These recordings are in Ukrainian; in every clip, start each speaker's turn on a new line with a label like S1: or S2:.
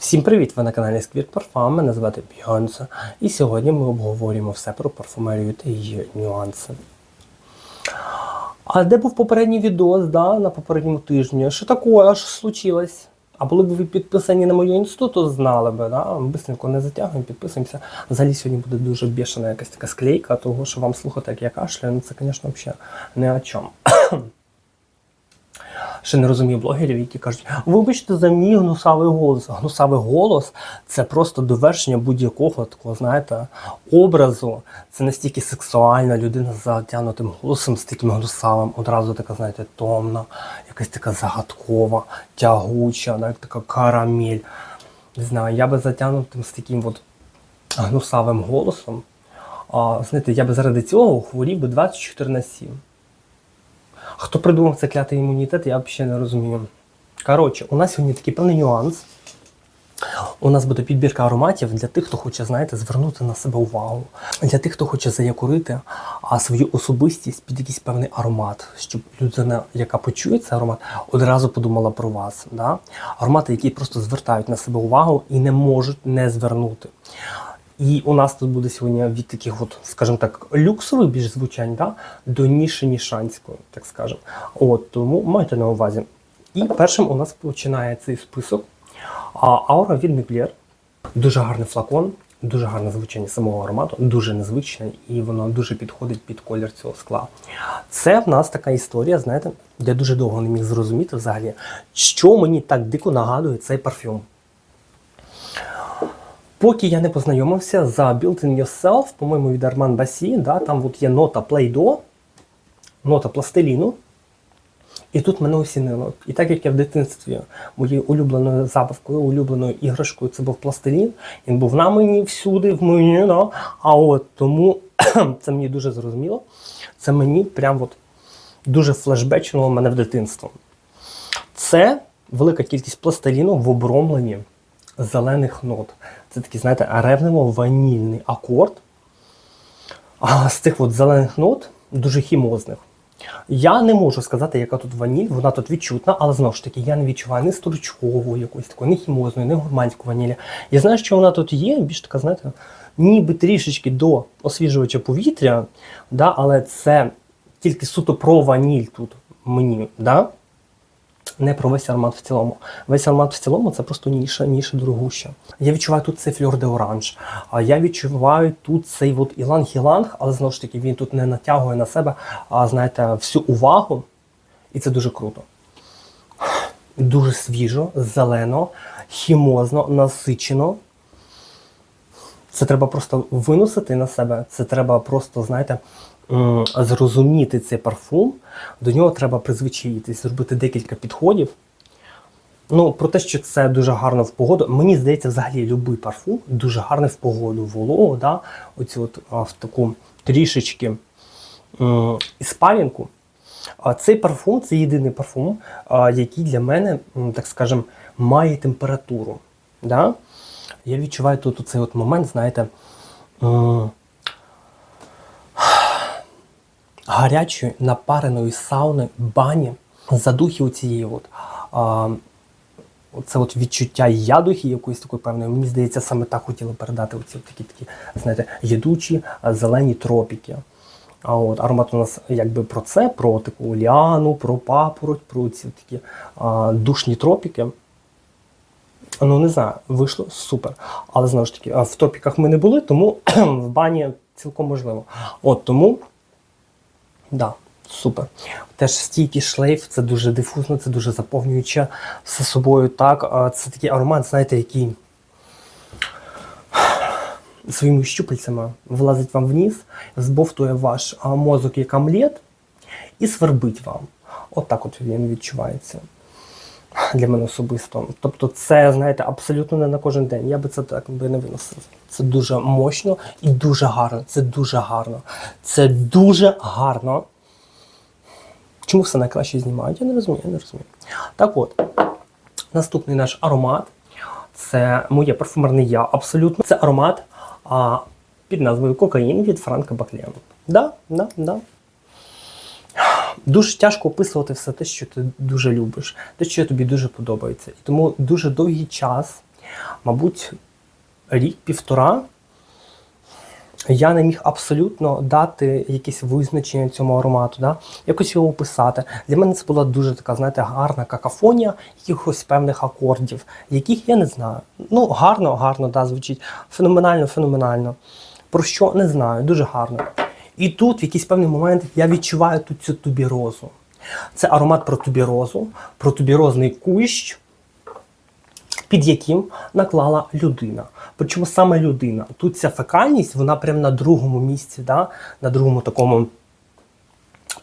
S1: Всім привіт! Ви на каналі Squirt Parfum, мене звати Бьонса. І сьогодні ми обговорюємо все про парфумерію та її нюанси. А де був попередній відос да, на попередньому тижні? Що таке аж случилось? А були б ви підписані на мою інсту, то знали би, да? Бистренько не затягуємо, підписуємося. Взагалі сьогодні буде дуже бешена якась така склейка, того що вам слухати, як я кашляю, ну це, звісно, взагалі не о чому. Ще не розумію блогерів, які кажуть, вибачте за мій гнусавий голос. Гнусавий голос це просто довершення будь-якого такого, знаєте, образу. Це настільки сексуальна людина з затягнутим голосом, з таким гнусавим, одразу така, знаєте, томна, якась така загадкова, тягуча, навіть така карамель. Не знаю, я би затягнутим з таким от гнусавим голосом. А, знаєте, я би заради цього хворів би 24 на 7. Хто придумав цей клятий імунітет, я взагалі не розумію. Коротше, у нас сьогодні такий певний нюанс. У нас буде підбірка ароматів для тих, хто хоче, знаєте, звернути на себе увагу. Для тих, хто хоче заякурити а, свою особистість під якийсь певний аромат, щоб людина, яка почує цей аромат, одразу подумала про вас. Да? Аромати, які просто звертають на себе увагу і не можуть не звернути. І у нас тут буде сьогодні від таких, от, скажімо так, люксових більш звучань, да, до ніші нішанської, так скажемо. От тому майте на увазі. І першим у нас починає цей список аура від Mugler. Дуже гарний флакон, дуже гарне звучання самого аромату, дуже незвичне, і воно дуже підходить під колір цього скла. Це в нас така історія, знаєте, я дуже довго не міг зрозуміти взагалі, що мені так дико нагадує цей парфюм. Поки я не познайомився за Built in Yourself, по-моєму, від Armand Bassi, да, там от є нота Play-Doh, нота пластиліну. І тут мене осінило. І так як я в дитинстві моєю улюбленою забавкою, улюбленою іграшкою це був пластилін, він був на мені всюди, в мені, да? а от тому це мені дуже зрозуміло. Це мені прям от дуже флешбечнуло мене в дитинство. Це велика кількість пластиліну в обромленні зелених нот. Це такий, знаєте, ревнево-ванільний акорд. А з цих от зелених нот, дуже хімозних. Я не можу сказати, яка тут ваніль, вона тут відчутна, але знову ж таки, я не відчуваю ні стручкової, якоїсь такої, ні хімозної, ні гурманської ванілі. Я знаю, що вона тут є, більш така, знаєте, ніби трішечки до освіжувача повітря, да, але це тільки суто про ваніль тут мені. Да? Не про весь аромат в цілому. Весь аромат в цілому це просто ніша, ніша дорогуща. Я відчуваю тут цей фльор де оранж. Я відчуваю тут цей от іланг-іланг, але знову ж таки він тут не натягує на себе, а знаєте, всю увагу. І це дуже круто. Дуже свіжо, зелено, хімозно, насичено. Це треба просто виносити на себе. Це треба просто, знаєте, зрозуміти цей парфум. До нього треба призвичаїтись, зробити декілька підходів. Ну, про те, що це дуже гарно в погоду. Мені здається, взагалі будь-який парфум дуже гарний в погоду, в вологу, да? Оці от, в таку трішечки м, іспарінку. А цей парфум це єдиний парфум, який для мене, так скажем, має температуру. Да? Я відчуваю тут цей момент, знаєте, м, гарячої напареної сауни, бані, задухи цієї от. А, це от відчуття ядухи якоїсь такої певної, мені здається, саме так хотіли передати оці такі такі, знаєте, ядучі а, зелені тропіки. А от аромат у нас якби про це, про таку ліану, про папороть, про ці такі а, душні тропіки. Ну, не знаю, вийшло супер. Але знову ж таки, в тропіках ми не були, тому в бані цілком можливо. От тому, да, супер. Теж стійкий шлейф, це дуже дифузно, це дуже заповнююче все собою. Так, це такий аромат, знаєте, який своїми щупальцями влазить вам вниз, збовтує ваш мозок як амлет і свербить вам. От от він відчувається для мене особисто. Тобто, це, знаєте, абсолютно не на кожен день. Я би це так би не виносив. Це дуже мощно і дуже гарно. Це дуже гарно. Це дуже гарно. Чому все найкраще знімають? Я не розумію, я не розумію. Так от, наступний наш аромат це моє парфумерне я абсолютно. Це аромат а, під назвою Кокаїн від Франка Баклена. Да, да, да. Дуже тяжко описувати все те, що ти дуже любиш, те, що тобі дуже подобається. І тому дуже довгий час мабуть, рік-півтора я не міг абсолютно дати якесь визначення цьому аромату, да? якось його описати. Для мене це була дуже така, знаєте, гарна какафонія якихось певних акордів, яких я не знаю. Ну, гарно, гарно, да, звучить. Феноменально, феноменально. Про що не знаю, дуже гарно. І тут, в якийсь певний момент, я відчуваю тут цю тубірозу. Це аромат про тубірозу, про тубірозний кущ, під яким наклала людина. Причому саме людина. Тут ця фекальність, вона прямо на другому місці, да? на другому такому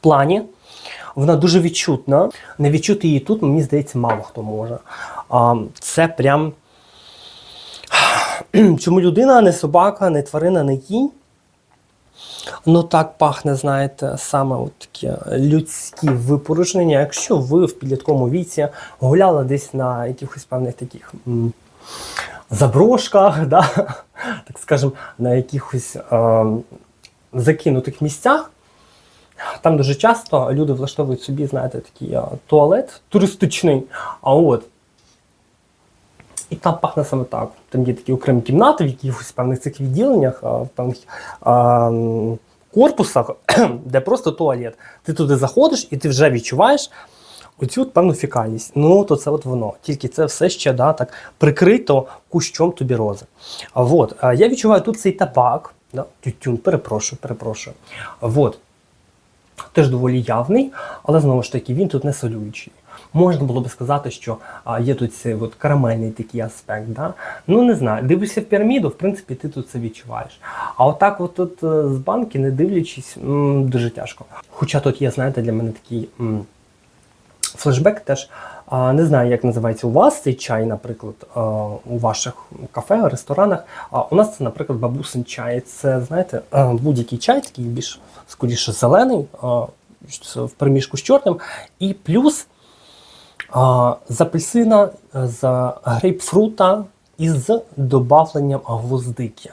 S1: плані. Вона дуже відчутна. Не відчути її тут, мені здається, мало хто може. Це прям. Чому людина, не собака, не тварина, не кінь. Ну так пахне, знаєте, саме от такі людські випорушення. Якщо ви в підлітковому віці гуляли десь на якихось певних таких заброшках, да? так скажемо, на якихось е, закинутих місцях, там дуже часто люди влаштовують собі, знаєте, такий е, туалет туристичний. А от і там пахне саме так. Там є такі окремі кімнати в якихось певних цих відділеннях, в певних а, корпусах, де просто туалет. Ти туди заходиш і ти вже відчуваєш оцю от певну фікальність. Ну, то це от воно. Тільки це все ще да, так, прикрито кущом тубірози. От, я відчуваю тут цей табак, да, тютюн, перепрошую, перепрошую. От, теж доволі явний, але знову ж таки він тут не солюючий. Можна було би сказати, що а, є тут цей от карамельний такий аспект. Да? Ну не знаю, дивишся в піраміду, в принципі, ти тут це відчуваєш. А отак, от тут е, з банки, не дивлячись, м, дуже тяжко. Хоча тут є, знаєте, для мене такий м, флешбек теж. А, не знаю, як називається у вас цей чай, наприклад, у ваших кафе, ресторанах. А у нас це, наприклад, бабусин чай. Це, знаєте, а, будь-який чай, такий більш скоріше зелений, в переміжку з чорним. І плюс з апельсина, з грейпфрута і з добавленням гвоздики.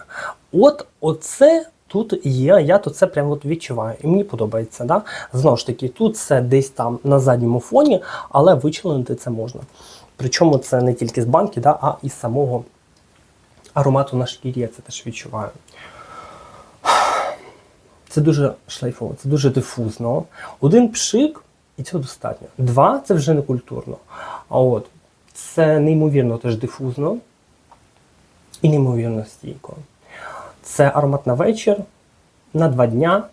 S1: От оце тут є, я то це прямо от відчуваю. І мені подобається. Да? Знову ж таки, тут це десь там на задньому фоні, але вичленити це можна. Причому це не тільки з банки, да, а і з самого аромату на шкірі я це теж відчуваю. Це дуже шлейфово, це дуже дифузно. Один пшик, і цього достатньо. Два це вже не культурно. А от це неймовірно теж дифузно і неймовірно стійко. Це аромат на вечір, на два дня.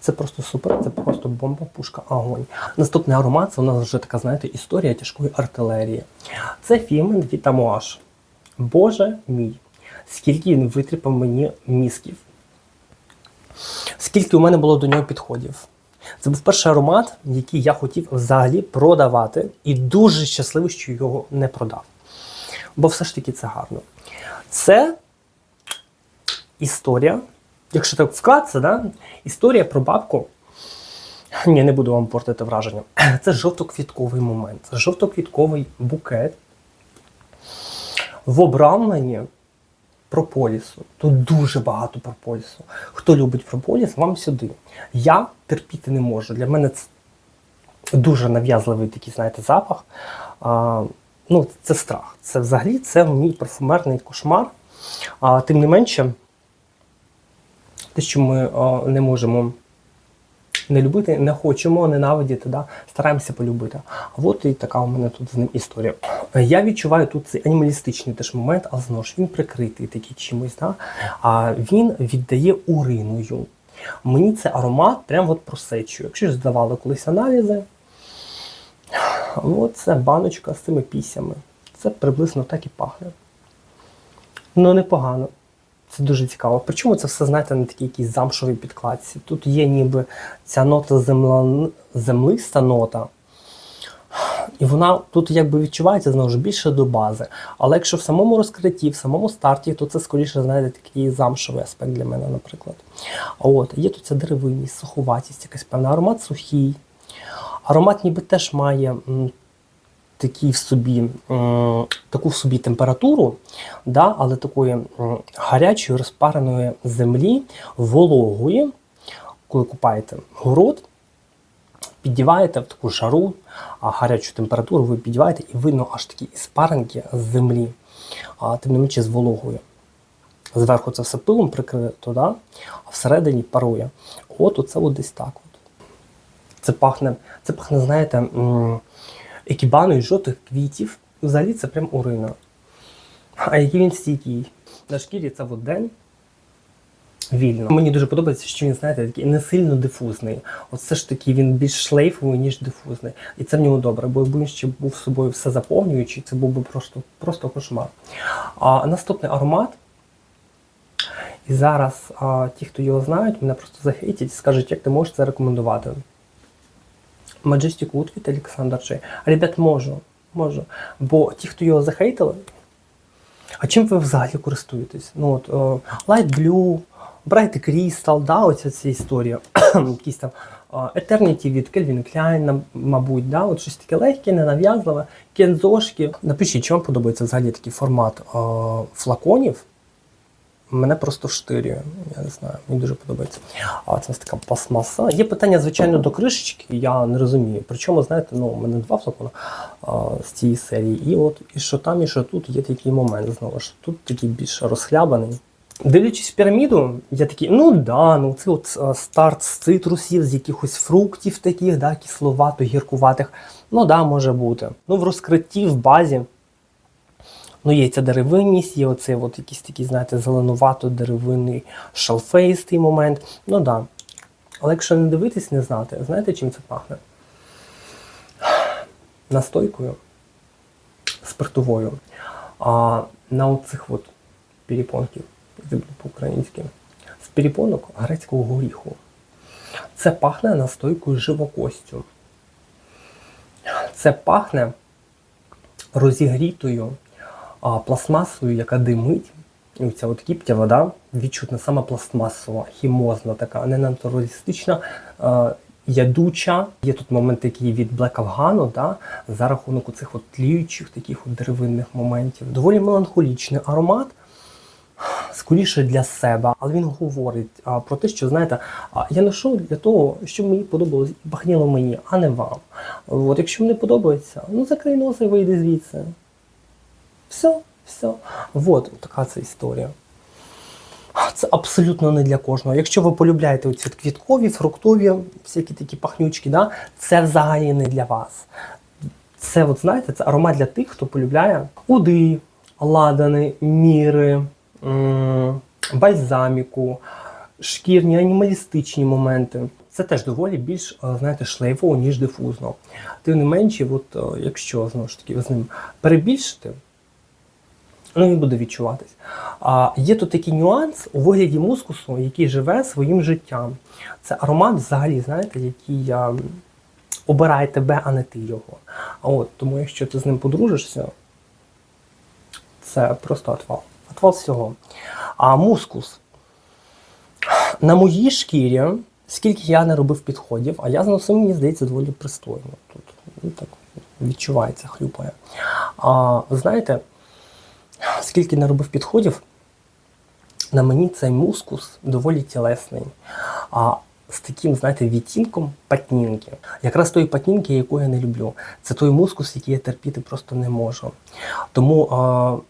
S1: Це просто супер, це просто бомба, пушка, огонь. Наступний аромат це у нас вже така, знаєте, історія тяжкої артилерії. Це фімен від Амуаш. Боже мій, скільки він витріпав мені мізків. Скільки у мене було до нього підходів. Це був перший аромат, який я хотів взагалі продавати, і дуже щасливий, що його не продав. Бо все ж таки це гарно. Це історія, якщо так вкратце, да? історія про бабку. Ні, не буду вам портити враження. Це жовтоквітковий момент. Жовтоквітковий букет в обрамленні прополісу. Тут дуже багато прополісу. Хто любить прополіс, вам сюди. Я терпіти не можу. Для мене це дуже нав'язливий такий, знаєте, запах. А, ну, це страх. Це взагалі це мій парфумерний кошмар. А, тим не менше, те, що ми а, не можемо не любити, не хочемо ненавидіти, да? стараємося полюбити. А от і така у мене тут з ним історія. Я відчуваю тут цей анімалістичний теж момент, але знову ж він прикритий такий чимось. Да? А він віддає уриною. Мені це аромат прямо от просечує. Якщо ж здавали колись аналізи, от це баночка з цими пісями. Це приблизно так і пахне. Ну, непогано. Це дуже цікаво. Причому це все, знаєте, на такій якійсь замшовій підкладці. Тут є ніби ця нота земла... землиста нота. І вона тут якби відчувається знову ж більше до бази. Але якщо в самому розкритті, в самому старті, то це скоріше, знаєте, такий замшовий аспект для мене, наприклад. От є тут ця деревинність, суховатість, якась певна аромат сухий. Аромат ніби теж має м, такий в собі, м, таку в собі температуру, да, але такої гарячої, розпареної землі, вологої, коли купаєте город. Піддіваєте в таку жару, а гарячу температуру ви піддіваєте і видно аж такі іспаринки з землі, а тим не менше з вологою. Зверху це все пилом прикрито, да? а всередині парує. От оце от десь так. От. Це пахне, це пахне, знаєте, екібаною жовтих квітів. Взагалі це прям урина. А який він стійкий. На шкірі це от день вільно. Мені дуже подобається, що він, знаєте, такий не сильно дифузний. От все ж таки він більш шлейфовий, ніж дифузний. І це в ньому добре, бо якби він ще був собою все заповнюючий, це був би просто, просто кошмар. А наступний аромат. І зараз а, ті, хто його знають, мене просто захейтять і скажуть, як ти можеш це рекомендувати. Majestic Wood від Олександр Чей. Ребят, можу, можу. Бо ті, хто його захейтили, а чим ви взагалі користуєтесь? Ну от о, Light Blue, Bright Crystal, да, оця ця історія. Якісь там Eternity від Klein, нам- мабуть, да, от щось таке легке, ненав'язливе, кензошки. Напишіть, чи вам подобається взагалі такий формат о, флаконів. Мене просто штирює. Я не знаю, мені дуже подобається. А це така пластмаса. Є питання, звичайно, до кришечки, я не розумію. Причому, знаєте, ну, у мене два флакона з цієї серії. І от і що там, і що тут є такий момент. Знову ж тут такий більш розхлябаний. Дивлячись піраміду, я такий, ну да, ну це от старт з цитрусів, з якихось фруктів таких, да, кисловато, гіркуватих. Ну да, може бути. Ну, в розкритті, в базі. Ну, є ця деревинність, є оцей от якийсь такий, знаєте, зеленувато деревинний шалфейстий момент. Ну. Да. Але якщо не дивитись, не знати, знаєте, чим це пахне? Настойкою спиртовою. А на оцих от перепонків, по-українськи, з перепонок грецького горіху. Це пахне настойкою живокостю. Це пахне розігрітою а, пластмасою, яка димить. І оця от кіптя вода відчутна саме пластмасова, хімозна така, не натуралістична, а, ядуча. Є тут момент такий від Black Afghano, да, за рахунок оцих от тліючих таких от деревинних моментів. Доволі меланхолічний аромат. Скоріше для себе, але він говорить а, про те, що знаєте, а, я ношу для того, щоб мені подобалось і пахніло мені, а не вам. От якщо не подобається, ну закрий носа і вийди звідси. Все, все. Вот така це історія. Це абсолютно не для кожного. Якщо ви полюбляєте оці квіткові, фруктові, всякі такі пахнючки, да, це взагалі не для вас. Це, от знаєте, це аромат для тих, хто полюбляє уди, ладани, міри, бальзаміку, шкірні, анімалістичні моменти. Це теж доволі більш, е, знаєте, шлейфово, ніж дифузно. Тим не менше, от, е, якщо знову ж таки з ним перебільшите, ну він буде відчуватись. А є тут такий нюанс у вигляді мускусу, який живе своїм життям. Це аромат, взагалі, знаєте, який а, обирає тебе, а не ти його. А от тому, якщо ти з ним подружишся, це просто отвал. Отвал всього. А мускус. На моїй шкірі, скільки я не робив підходів, а я зносив, мені здається, доволі пристойно. Тут ну, так відчувається, хлюпає. А знаєте, скільки не робив підходів, на мені цей мускус доволі тілесний. А з таким, знаєте, відтінком патнінки. Якраз тої патнінки, яку я не люблю. Це той мускус, який я терпіти просто не можу. Тому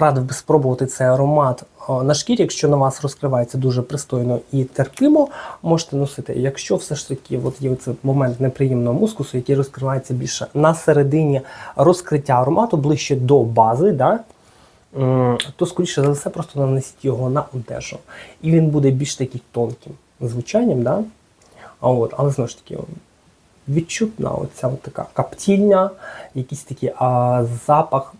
S1: радив би спробувати цей аромат на шкірі, якщо на вас розкривається дуже пристойно і терпимо, можете носити. Якщо все ж таки от є цей момент неприємного мускусу, який розкривається більше на середині розкриття аромату, ближче до бази, да, то скоріше за все просто нанесіть його на одежу. І він буде більш такий тонким звучанням, да? а от, але знову ж таки, відчутна оця от така каптільня, якийсь такий а, запах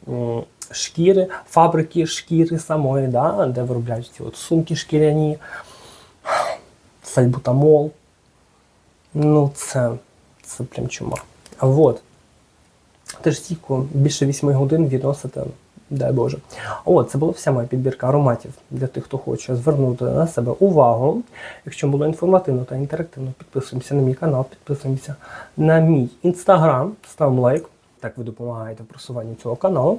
S1: шкіри, фабрики шкіри самої, да? де виробляють ці от сумки шкіряні, сальбутамол. Ну, це, це прям чума. От. Теж стійку більше 8 годин відносите, дай Боже. От, це була вся моя підбірка ароматів для тих, хто хоче звернути на себе увагу. Якщо було інформативно та інтерактивно, підписуємося на мій канал, підписуємося на мій інстаграм, ставимо лайк. Так ви допомагаєте в просуванні цього каналу.